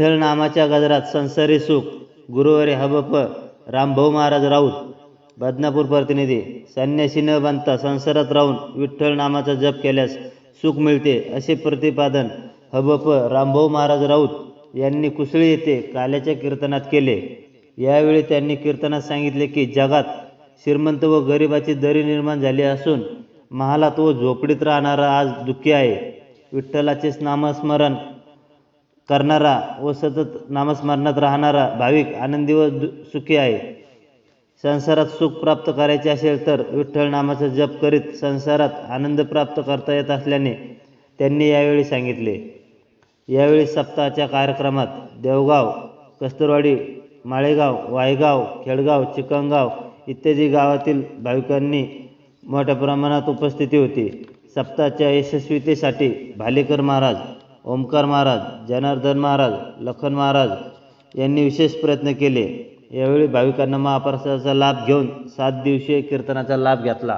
विठ्ठल नामाच्या गजरात संसारी सुख गुरुवारी हबप रामभाऊ महाराज राऊत बदनापूर प्रतिनिधी संन्यासी न बनता संसारात राहून विठ्ठल नामाचा जप केल्यास सुख मिळते असे प्रतिपादन हबप रामभाऊ महाराज राऊत यांनी कुसळी येथे काल्याच्या कीर्तनात केले. यावेळी त्यांनी कीर्तनात सांगितले की जगात श्रीमंत व गरिबाची दरी निर्माण झाली असून महालात व झोपडीत राहणारा आज दुःखी आहे. विठ्ठलाचेच नामस्मरण करणारा व सतत नामस्मरणात राहणारा भाविक आनंदी व दु सुखी आहे. संसारात सुख प्राप्त करायचे असेल तर विठ्ठल नामाचा जप करीत संसारात आनंद प्राप्त करता येत असल्याने त्यांनी यावेळी सांगितले. यावेळी सप्ताहाच्या कार्यक्रमात देवगाव कस्तुरवाडी माळेगाव वायगाव खेडगाव चिकणगाव इत्यादी गावातील भाविकांनी मोठ्या प्रमाणात उपस्थिती होती. सप्ताहाच्या यशस्वीतेसाठी भालेकर महाराज ओमकार महाराज जनार्दन महाराज लखन महाराज यांनी विशेष प्रयत्न केले. यावेळी भाविकांना महाप्रसादाचा लाभ घेऊन सात दिवसीय कीर्तनाचा लाभ घेतला.